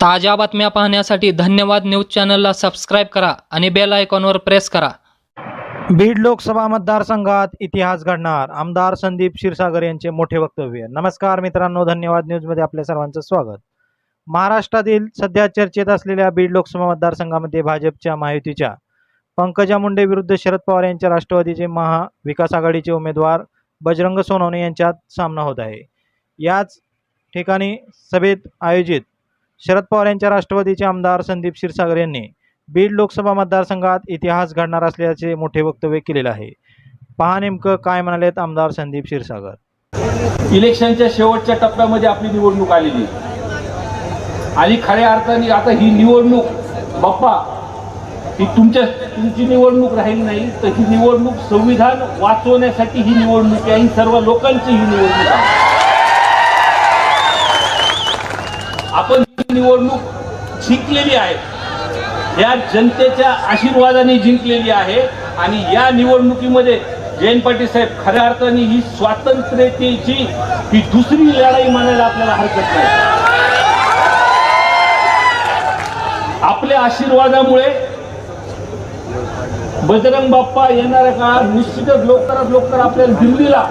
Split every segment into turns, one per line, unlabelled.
ताज्या बातम्या पाहण्यासाठी धन्यवाद न्यूज चॅनलला सबस्क्राईब करा आणि बेल आयकॉनवर प्रेस करा.
बीड लोकसभा मतदारसंघात इतिहास घडणार. आमदार संदीप क्षीरसागर यांचे मोठे वक्तव्य. नमस्कार मित्रांनो धन्यवाद न्यूजमध्ये आपल्या सर्वांचं स्वागत. महाराष्ट्रातील सध्या चर्चेत असलेल्या बीड लोकसभा मतदारसंघामध्ये भाजपच्या महायुतीच्या पंकजा मुंडे विरुद्ध शरद पवार यांच्या राष्ट्रवादीचे महाविकास आघाडीचे उमेदवार बजरंग सोनवणे यांच्यात सामना होत आहे. याच ठिकाणी सभेत आयोजित शरद पवार यांच्या राष्ट्रवादीचे आमदार संदीप क्षीरसागर यांनी बीड लोकसभा मतदारसंघात इतिहास घडणार असल्याचे मोठे वक्तव्य केलेले आहे. पहा नेमकं काय म्हणालेत आमदार संदीप क्षीरसागर.
इलेक्शनच्या शेवटच्या टप्प्यामध्ये आपली निवडणूक आलेली. आणि खऱ्या अर्थाने आता ही निवडणूक बाप्पा ही तुमच्या तुमची निवडणूक राहील नाही तर ही निवडणूक संविधान वाचवण्यासाठी ही निवडणूक आहे आणि सर्व लोकांची ही निवडणूक आहे. आपण जिंकलेली आहे या जनतेच्या आशीर्वादाने जिंकलेली आहे आणि या निवडणुकीमध्ये जयंत पाटील साहेब खऱ्या अर्थाने ही स्वातंत्र्यतेची ही दुसरी लढाई म्हणायला आपल्याला हरकत नाही. आपल्या आशीर्वादामुळे बजरंग बाप्पा येणाऱ्या काळात निश्चितच लवकरात लवकर आपल्याला दिल्लीला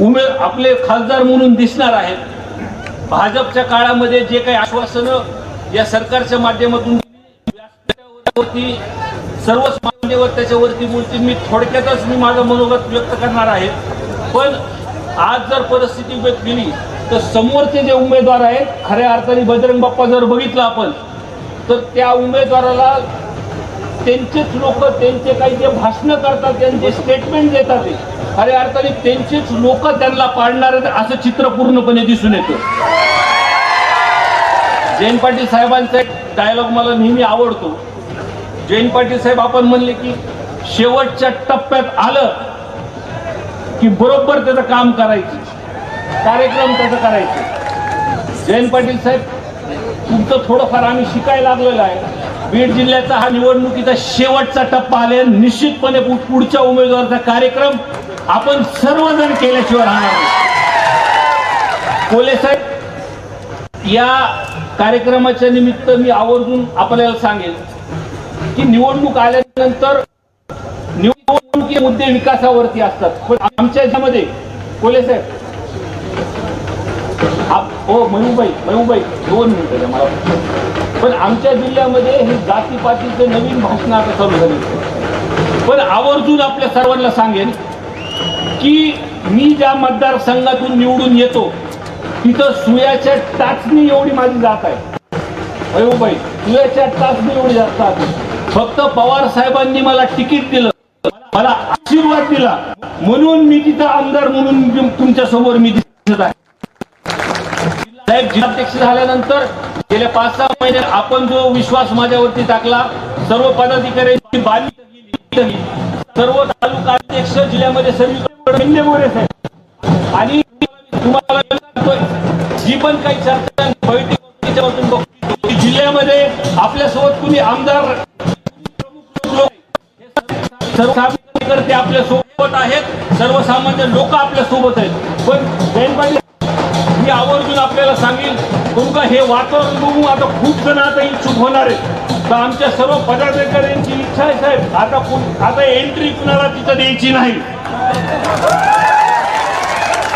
उमे आपले खासदार म्हणून दिसणार आहेत. भाजपच्या काळामध्ये जे काही आश्वासनं या सरकारच्या माध्यमातून व्यासपीठावरती सर्वच मान्यवर त्याच्यावरती बोलतील मी थोडक्यातच मी माझं मनोगत व्यक्त करणार आहे. पण आज जर परिस्थिती व्यक्त केली तर समोरचे जे उमेदवार आहेत खऱ्या अर्थाने बजरंग बाप्पा जर बघितलं आपण तर त्या उमेदवाराला त्यांचेच लोक त्यांचे काही जे भाषणं करतात त्यांचे स्टेटमेंट देतात ते. खऱ्या अर्थाने त्यांचेच लोक त्यांना पाडणार आहेत असं चित्र पूर्णपणे दिसून येतं. जयंत पाटील साहेबांचा एक डायलॉग मला नेहमी आवडतो. जयंत पाटील साहेब आपण म्हणले की शेवटच्या टप्प्यात आलं की बरोबर त्याचं काम करायचं. कार्यक्रम त्याचं करायचे. जयंत पाटील साहेब तुमचं थोडंफार आम्ही शिकायला लागलेलं आहे. बीड जिल्ह्याचा हा निवडणुकीचा शेवटचा टप्पा आले निश्चितपणे पुढच्या उमेदवाराचा कार्यक्रम आपण सर्वजण केल्याशिवाय राहणार कोले साहेब या कार्यक्रमाच्या निमित्त मी आवर्जून आपल्याला सांगेल की निवडणूक आल्यानंतर निवडणुकी मुद्दे विकासावरती असतात. पण आमच्या याच्यामध्ये कोले साहेब हो मयूबाई मयूबाई दोन मिनिटं द्या मला. पण आमच्या जिल्ह्यामध्ये हे जातीपातीचे नवीन भाषण आता चालू झाले. पण आवर्जून आपल्या सर्वांना सांगेन की मी ज्या मतदारसंघातून निवडून येतो तिथं सुयाच्या टाचणी एवढी माझी जात आहे. मयूबाई हो सुयाच्या टाचणी एवढी जात आहे. फक्त पवार साहेबांनी मला तिकीट दिलं. मला आशीर्वाद दिला. म्हणून मी तिथं आमदार म्हणून तुमच्यासमोर मी दिसत आहे. साहेब जिल्हाध्यक्ष झाल्यानंतर गेल्या पाच सहा महिन्यात आपण जो विश्वास माझ्यावरती टाकला सर्व पदाधिकाऱ्यांची बाली सर्व तालुका अध्यक्ष जिल्ह्यामध्ये सर्व आणि तुम्हाला ही पण काही चर्चा जिल्ह्यामध्ये आपल्यासोबत कुणी आमदार लोक आपल्यासोबत आहेत. सर्वसामान्य लोक आपल्यासोबत आहेत. पण जयंत मी आवर्जून आपल्याला सांगेल तुमका हे वातावरण बघून आता खूप जण आता इच्छुक होणार आहेत. तर आमच्या सर्व पदाधिकाऱ्यांची इच्छा आहे साहेब. आता आता एंट्री कुणाला तिथं द्यायची नाही.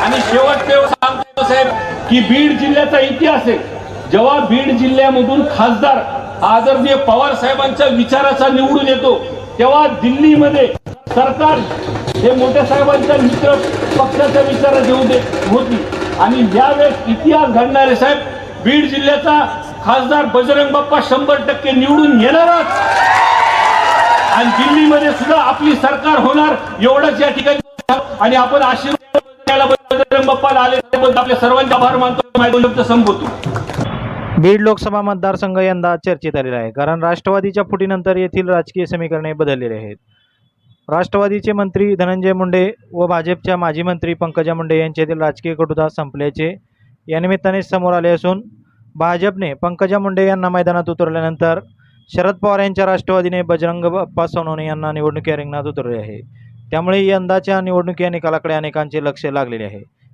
आणि शेवट ते सांगतो साहेब. की बीड जिल्ह्याचा इतिहास आहे. जेव्हा बीड जिल्ह्यामधून खासदार आदरणीय पवार साहेबांच्या विचाराचा निवडून येतो तेव्हा दिल्लीमध्ये सरकार हे मोठ्या साहेबांच्या मित्र पक्षाच्या विचारात येऊ देत होती. आणि यावेळेस इतिहास घडणारे साहेब बीड जिल्ह्याचा खासदार बजरंग बाप्पा शंभर टक्के निवडून येणारच. आणि दिल्लीमध्ये सुद्धा आपली सरकार होणार एवढंच या ठिकाणी. आणि आपण आशीर्वाद बजरंग आले आपल्या सर्वांचे आभार मानतो संपवतो.
बीड लोकसभा मतदारसंघ यंदा चर्चेत आलेला आहे कारण राष्ट्रवादीच्या फुटीनंतर येथील राजकीय समीकरणे बदललेली आहेत. राष्ट्रवादीचे मंत्री धनंजय मुंडे व भाजपच्या माजी मंत्री पंकजा मुंडे यांच्यातील राजकीय कटुता संपल्याचे या निमित्ताने समोर आले असून भाजपने पंकजा मुंडे यांना मैदानात उतरल्यानंतर शरद पवार यांच्या राष्ट्रवादीने बजरंग बाप्पा सोनवणे यांना निवडणुकी रिंगणात उतरले आहे. त्यामुळे यंदाच्या निवडणुकी या निकालाकडे अनेकांचे लक्ष लागलेले आहे.